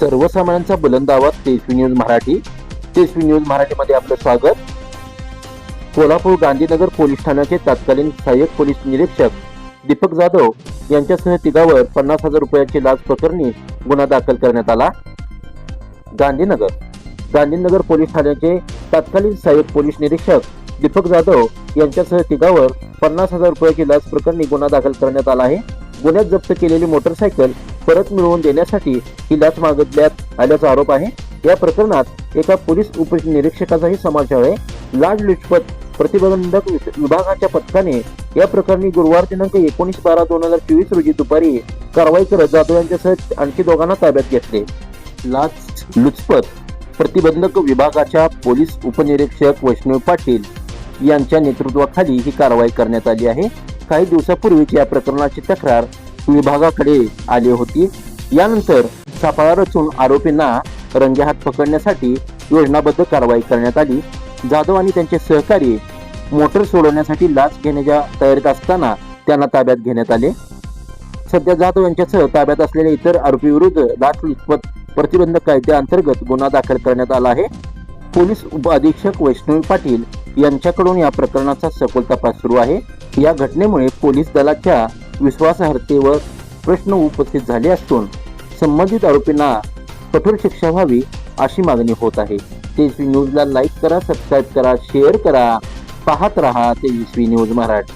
सर्वसामान्यांचा बुलंद आवाज तेजवी न्यूज मराठी. तेजवी न्यूज मराठीमध्ये आपलं स्वागत. कोल्हापूर गांधीनगर पोलीस ठाण्याचे तत्कालीन सहाय्यक पोलीस निरीक्षक दीपक जाधव यांच्यासह तिघावर पन्नास हजार रुपयांची लाच प्रकरणी गुन्हा दाखल करण्यात आला. गांधीनगर गांधीनगर पोलीस ठाण्याचे तत्कालीन सहाय्यक पोलीस निरीक्षक दीपक जाधव यांच्यासह तिघावर पन्नास हजार रुपयाची लाच प्रकरणी गुन्हा दाखल करण्यात आला आहे. गुन्ह्यात जप्त केलेली मोटरसायकल परत मिळवून देण्यासाठी ही लाच मागितल्यात आल्याचा आरोप आहे. या प्रकरणात एका पोलीस उपनिरीक्षकाचाही समावेश आहे. लाचलुचपत प्रतिबंधक विभागाच्या पथकाने या प्रकरणी गुरुवार दिनांक एकोणीस बारा दोन हजार चोवीस रोजी दुपारी कारवाई करत जाधव यांच्यासह आणखी दोघांना ताब्यात घेतले. लाच लुचपत प्रतिबंधक विभागाच्या पोलीस उपनिरीक्षक वैष्णव पाटील यांच्या नेतृत्वाखाली ही कारवाई करण्यात आली आहे. काही दिवसापूर्वीच या प्रकरणाची तक्रार विभागाकडे आली होती. यानंतर सापळा रचून आरोपींना रंगेहात पकडण्यासाठी योजनाबद्ध कारवाई करण्यात आली. जाधव आणि त्यांचे सहकारी मोटर सोडवण्यासाठी लाच घेण्याच्या तयारीत असताना त्यांना ताब्यात घेण्यात आले. सध्या जाधव यांच्यासह ताब्यात असलेल्या इतर आरोपीविरुद्ध लाचलुचपत प्रतिबंधक कायद्याअंतर्गत गुन्हा दाखल करण्यात आला आहे. पोलीस उप अधीक्षक वैष्णवी पाटील यांच्याकडून या प्रकरणाचा सखोल तपास सुरू आहे. या घटनेमुळे पोलीस दलाच्या विश्वासार्हतेवर प्रश्न उपस्थित झाले असून संबंधित आरोपींना कठोर शिक्षा व्हावी अशी मागणी होत आहे. तेजस्वी न्यूजला लाईक करा सबस्क्राईब करा शेअर करा. पाहत रहा तेजस्वी न्यूज मराठी.